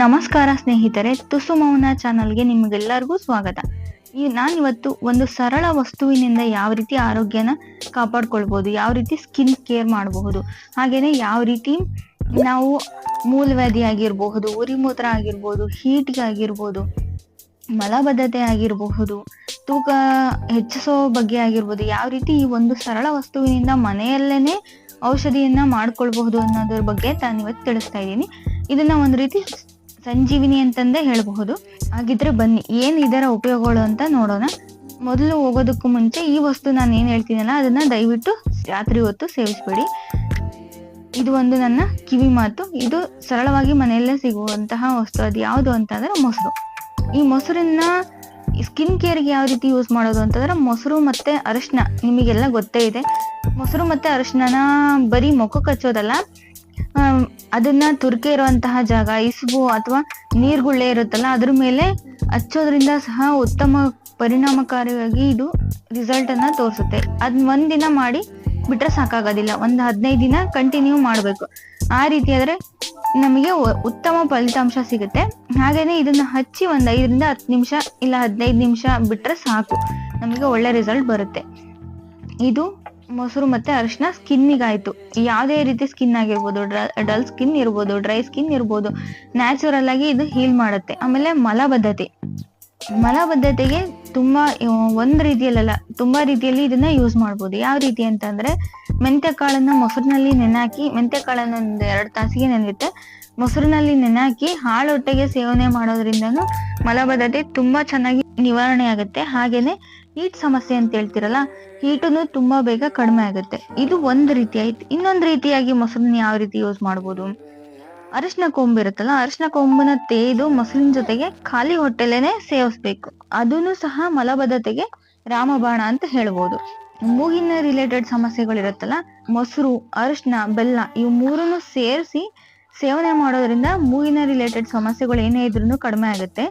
ನಮಸ್ಕಾರ ಸ್ನೇಹಿತರೆ, ತುಸು ಮೌನ ಚಾನಲ್ಗೆ ನಿಮಗೆಲ್ಲರಿಗೂ ಸ್ವಾಗತ. ಈ ನಾನಿವತ್ತು ಒಂದು ಸರಳ ವಸ್ತುವಿನಿಂದ ಯಾವ ರೀತಿ ಆರೋಗ್ಯನ ಕಾಪಾಡ್ಕೊಳ್ಬೋದು, ಯಾವ ರೀತಿ ಸ್ಕಿನ್ ಕೇರ್ ಮಾಡಬಹುದು ಹಾಗೆಯೇ ಯಾವ ರೀತಿ ನಾವು ಮೂಲವ್ಯಾಧಿ ಆಗಿರಬಹುದು, ಉರಿಮೂತ್ರ ಆಗಿರ್ಬೋದು, ಹೀಟ್ಗೆ ಆಗಿರ್ಬೋದು, ಮಲಬದ್ಧತೆ ಆಗಿರಬಹುದು, ತೂಕ ಹೆಚ್ಚಿಸೋ ಬಗ್ಗೆ ಆಗಿರ್ಬೋದು, ಯಾವ ರೀತಿ ಈ ಒಂದು ಸರಳ ವಸ್ತುವಿನಿಂದ ಮನೆಯಲ್ಲೇನೆ ಔಷಧಿಯನ್ನ ಮಾಡ್ಕೊಳ್ಬಹುದು ಅನ್ನೋದ್ರ ಬಗ್ಗೆ ನಾನು ಇವತ್ತು ತಿಳಿಸ್ತಾ ಇದ್ದೀನಿ. ಇದನ್ನ ಒಂದು ರೀತಿ ಸಂಜೀವಿನಿ ಅಂತಂದೇ ಹೇಳಬಹುದು. ಹಾಗಿದ್ರೆ ಬನ್ನಿ, ಏನು ಇದರ ಉಪಯೋಗಗಳು ಅಂತ ನೋಡೋಣ. ಮೊದಲು ಹೋಗೋದಕ್ಕೂ ಮುಂಚೆ ಈ ವಸ್ತು ನಾನು ಏನು ಹೇಳ್ತೀನಲ್ಲ, ಅದನ್ನ ದಯವಿಟ್ಟು ರಾತ್ರಿ ಹೊತ್ತು ಸೇವಿಸಬೇಡಿ. ಇದು ಒಂದು ನನ್ನ ಕಿವಿ ಮಾತು. ಇದು ಸರಳವಾಗಿ ಮನೆಯಲ್ಲೇ ಸಿಗುವಂತಹ ವಸ್ತು. ಅದು ಯಾವುದು ಅಂತಂದ್ರೆ ಮೊಸರು. ಈ ಮೊಸರನ್ನ ಸ್ಕಿನ್ ಕೇರ್ಗೆ ಯಾವ ರೀತಿ ಯೂಸ್ ಮಾಡೋದು ಅಂತಂದ್ರೆ ಮೊಸರು ಮತ್ತೆ ಅರಶಿನ. ನಿಮಗೆಲ್ಲ ಗೊತ್ತೇ ಇದೆ. ಮೊಸರು ಮತ್ತೆ ಅರಶಿನ ಬರೀ ಮುಖಕ್ಕೆ ಕಚ್ಚೋದಲ್ಲ ಅದನ್ನ ತುರ್ಕೆ ಇರುವಂತಹ ಜಾಗ, ಇಸುಬು ಅಥವಾ ನೀರ್ಗುಳ್ಳೆ ಇರುತ್ತಲ್ಲ, ಅದ್ರ ಮೇಲೆ ಹಚ್ಚೋದ್ರಿಂದ ಸಹ ಉತ್ತಮ ಪರಿಣಾಮಕಾರಿಯಾಗಿ ಇದು ರಿಸಲ್ಟ್ ಅನ್ನ ತೋರಿಸುತ್ತೆ. ಅದನ್ನ ಒಂದಿನ ಮಾಡಿ ಬಿಟ್ರೆ ಸಾಕಾಗೋದಿಲ್ಲ. ಒಂದು ಹದಿನೈದು ದಿನ ಕಂಟಿನ್ಯೂ ಮಾಡಬೇಕು. ಆ ರೀತಿ ಆದ್ರೆ ನಮಗೆ ಉತ್ತಮ ಫಲಿತಾಂಶ ಸಿಗುತ್ತೆ. ಹಾಗೇನೆ ಇದನ್ನ ಹಚ್ಚಿ ಒಂದು ಐದರಿಂದ ಹತ್ತು ನಿಮಿಷ ಇಲ್ಲ ಹದಿನೈದು ನಿಮಿಷ ಬಿಟ್ರೆ ಸಾಕು. ನಮಗೆ ಒಳ್ಳೆ ರಿಸಲ್ಟ್ ಬರುತ್ತೆ. ಇದು ಮೊಸರು ಮತ್ತೆ ಅರಿಶಿನ ಸ್ಕಿನ್ನಿಗಾಯ್ತು. ಯಾವುದೇ ರೀತಿ ಸ್ಕಿನ್ ಆಗಿರ್ಬೋದು ಡಲ್ ಸ್ಕಿನ್ ಇರ್ಬೋದು, ಡ್ರೈ ಸ್ಕಿನ್ ಇರ್ಬೋದು, ನ್ಯಾಚುರಲ್ ಆಗಿ ಇದು ಹೀಲ್ ಮಾಡುತ್ತೆ. ಆಮೇಲೆ ಮಲಬದ್ಧತೆ. ಮಲಬದ್ಧತೆಗೆ ತುಂಬಾ ಒಂದ್ ರೀತಿಯಲ್ಲ ತುಂಬಾ ರೀತಿಯಲ್ಲಿ ಇದನ್ನ ಯೂಸ್ ಮಾಡ್ಬೋದು. ಯಾವ ರೀತಿ ಅಂತಂದ್ರೆ ಮೆಂತ್ಯ ಕಾಳನ್ನ ಮೊಸರಿನಲ್ಲಿ ಮೆಂತ್ಯ ಕಾಳನ್ನ ಒಂದ್ ಎರಡ್ ತಾಸಿಗೆ ನೆನೆಯುತ್ತೆ. ಮೊಸರಿನಲ್ಲಿ ನೆನಾಕಿ, ಹಾಳೊಟ್ಟೆಗೆ ಸೇವನೆ ಮಾಡೋದ್ರಿಂದನೂ ಮಲಬದ್ಧತೆ ತುಂಬಾ ಚೆನ್ನಾಗಿ ನಿವಾರಣೆ ಆಗುತ್ತೆ. ಹಾಗೇನೆ ಹೀಟ್ ಸಮಸ್ಯೆ ಅಂತ ಹೇಳ್ತಿರಲ್ಲ ಹೀಟನ್ನು ತುಂಬಾ ಬೇಗ ಕಡಿಮೆ ಆಗುತ್ತೆ. ಇದು ಒಂದ್ ರೀತಿ ಆಯ್ತು. ಇನ್ನೊಂದ್ ರೀತಿಯಾಗಿ ಮೊಸರನ್ನ ಯಾವ ರೀತಿ ಯೂಸ್ ಮಾಡ್ಬೋದು? ಅರಿಶಿನ ಕೊಂಬು ಇರುತ್ತಲ್ಲ, ಅರಿಶಿನ ಕೊಂಬನ ತೇದು ಮೊಸರಿನ ಜೊತೆಗೆ ಖಾಲಿ ಹೊಟ್ಟೆಲೇನೆ ಸೇವಿಸ್ಬೇಕು. ಅದನ್ನು ಸಹ ಮಲಬದ್ಧತೆಗೆ ರಾಮಬಾಣ ಅಂತ ಹೇಳ್ಬೋದು. ಮೂಗಿನ ರಿಲೇಟೆಡ್ ಸಮಸ್ಯೆಗಳಿರುತ್ತಲ್ಲ, ಮೊಸರು, ಅರಿಶಿನ, ಬೆಲ್ಲ, ಇವು ಮೂರನ್ನು ಸೇರಿಸಿ ಸೇವನೆ ಮಾಡೋದ್ರಿಂದ ಮೂಗಿನ ರಿಲೇಟೆಡ್ ಸಮಸ್ಯೆಗಳು ಏನೇ ಇದ್ರೂ ಕಡಿಮೆ ಆಗುತ್ತೆ.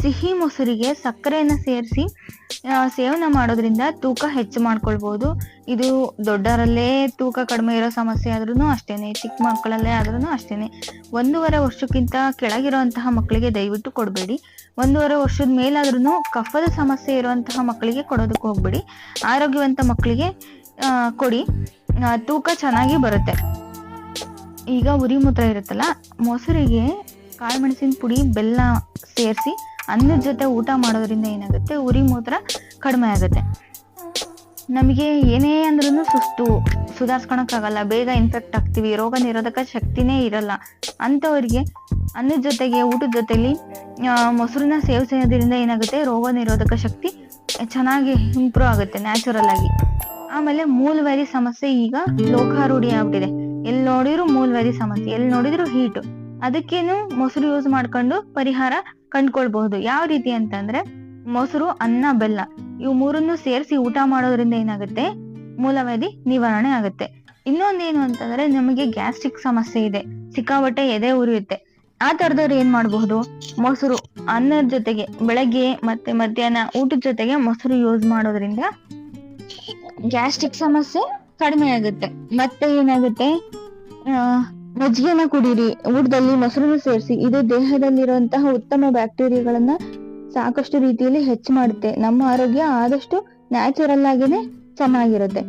ಸಿಹಿ ಮೊಸರಿಗೆ ಸಕ್ಕರೆಯನ್ನ ಸೇರಿಸಿ ಸೇವನೆ ಮಾಡೋದ್ರಿಂದ ತೂಕ ಹೆಚ್ಚು ಮಾಡ್ಕೊಳ್ಬಹುದು ಇದು ದೊಡ್ಡರಲ್ಲೇ ತೂಕ ಕಡಿಮೆ ಇರೋ ಸಮಸ್ಯೆ ಆದ್ರೂ ಅಷ್ಟೇನೆ, ಚಿಕ್ಕ ಮಕ್ಕಳಲ್ಲೇ ಆದ್ರೂ ಅಷ್ಟೇನೆ. ಒಂದೂವರೆ ವರ್ಷಕ್ಕಿಂತ ಕೆಳಗಿರುವಂತಹ ಮಕ್ಕಳಿಗೆ ದಯವಿಟ್ಟು ಕೊಡಬೇಡಿ. ಒಂದೂವರೆ ವರ್ಷದ ಮೇಲಾದ್ರೂ ಕಫದ ಸಮಸ್ಯೆ ಇರುವಂತಹ ಮಕ್ಕಳಿಗೆ ಕೊಡೋದಕ್ಕೆ ಹೋಗ್ಬೇಡಿ. ಆರೋಗ್ಯವಂತ ಮಕ್ಕಳಿಗೆ ಕೊಡಿ. ತೂಕ ಚೆನ್ನಾಗಿ ಬರುತ್ತೆ. ಈಗ ಉರಿ ಮೂತ್ರ ಇರುತ್ತಲ್ಲ, ಮೊಸರಿಗೆ ಕಾಳುಮೆಣಸಿನ ಪುಡಿ, ಬೆಲ್ಲ ಸೇರಿಸಿ ಅನ್ನದ ಜೊತೆ ಊಟ ಮಾಡೋದ್ರಿಂದ ಏನಾಗುತ್ತೆ? ಉರಿ ಮೂತ್ರ ಕಡಿಮೆ ಆಗುತ್ತೆ. ನಮಗೆ ಏನೇ ಅಂದ್ರೂ ಸುಸ್ತು, ಸುಧಾರಿಸ್ಕೊಳಕ್ಕಾಗಲ್ಲ, ಬೇಗ ಇನ್ಫೆಕ್ಟ್ ಆಗ್ತೀವಿ, ರೋಗ ನಿರೋಧಕ ಶಕ್ತಿನೇ ಇರಲ್ಲ. ಅಂಥವ್ರಿಗೆ ಅನ್ನದ ಜೊತೆಗೆ, ಊಟದ ಜೊತೆಲಿ ಮೊಸರನ್ನ ಸೇವಿಸೋದ್ರಿಂದ ಏನಾಗುತ್ತೆ? ರೋಗ ನಿರೋಧಕ ಶಕ್ತಿ ಚೆನ್ನಾಗಿ ಇಂಪ್ರೂವ್ ಆಗುತ್ತೆ ನ್ಯಾಚುರಲ್ ಆಗಿ. ಆಮೇಲೆ ಮೂಲವ್ಯಾಧಿ ಸಮಸ್ಯೆ ಈಗ ಲೋಕಾರೂಢಿ ಆಗ್ಬಿಟ್ಟಿದೆ. ಎಲ್ಲಿ ನೋಡಿದ್ರು ಮೂಲವ್ಯಾಧಿ ಸಮಸ್ಯೆ ಎಲ್ಲಿ ನೋಡಿದ್ರು ಹೀಟ್ ಅದಕ್ಕೇನು ಮೊಸರು ಯೂಸ್ ಮಾಡ್ಕೊಂಡು ಪರಿಹಾರ ಕಂಡ್ಕೊಳ್ಬಹುದು. ಯಾವ ರೀತಿ ಅಂತಂದ್ರೆ ಮೊಸರು, ಅನ್ನ, ಬೆಲ್ಲ ಇವು ಮೂರನ್ನು ಸೇರಿಸಿ ಊಟ ಮಾಡೋದ್ರಿಂದ ಏನಾಗುತ್ತೆ? ಮೂಲವ್ಯಾಧಿ ನಿವಾರಣೆ ಆಗುತ್ತೆ. ಇನ್ನೊಂದೇನು ಅಂತಂದ್ರೆ ನಮಗೆ ಗ್ಯಾಸ್ಟ್ರಿಕ್ ಸಮಸ್ಯೆ ಇದೆ. ಸಿಕ್ಕಾಬಟ್ಟೆ ಎದೆ ಉರಿಯುತ್ತೆ. ಆ ತರದವ್ರು ಏನ್ ಮಾಡಬಹುದು? ಮೊಸರು ಅನ್ನದ ಜೊತೆಗೆ ಬೆಳಗ್ಗೆ ಮತ್ತೆ ಮಧ್ಯಾಹ್ನ ಊಟದ ಜೊತೆಗೆ ಮೊಸರು ಯೂಸ್ ಮಾಡೋದ್ರಿಂದ ಗ್ಯಾಸ್ಟ್ರಿಕ್ ಸಮಸ್ಯೆ ಕಡಿಮೆ ಆಗುತ್ತೆ. ಮತ್ತೆ ಏನಾಗುತ್ತೆ? ಮಜ್ಜಿಗೆನ ಕುಡೀರಿ. ಊಟದಲ್ಲಿ ಮೊಸರನ್ನು ಸೇರಿಸಿ. ಇದು ದೇಹದಲ್ಲಿರುವಂತಹ ಉತ್ತಮ ಬ್ಯಾಕ್ಟೀರಿಯಾಗಳನ್ನ ಸಾಕಷ್ಟು ರೀತಿಯಲ್ಲಿ ಹೆಚ್ಚು ಮಾಡುತ್ತೆ. ನಮ್ಮ ಆರೋಗ್ಯ ಆದಷ್ಟು ನ್ಯಾಚುರಲ್ ಆಗಿನೇ ಚೆನ್ನಾಗಿರುತ್ತೆ.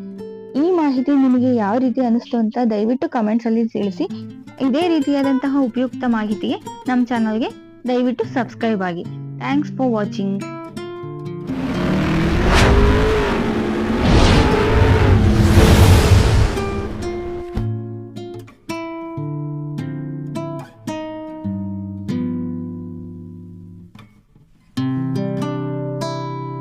ಈ ಮಾಹಿತಿ ನಿಮಗೆ ಯಾವ ರೀತಿ ಅನಿಸ್ತು ಅಂತ ದಯವಿಟ್ಟು ಕಮೆಂಟ್ಸ್ ಅಲ್ಲಿ ತಿಳಿಸಿ. ಇದೇ ರೀತಿಯಾದಂತಹ ಉಪಯುಕ್ತ ಮಾಹಿತಿಗೆ ನಮ್ಮ ಚಾನಲ್ಗೆ ದಯವಿಟ್ಟು ಸಬ್ಸ್ಕ್ರೈಬ್ ಆಗಿ. Thanks for watching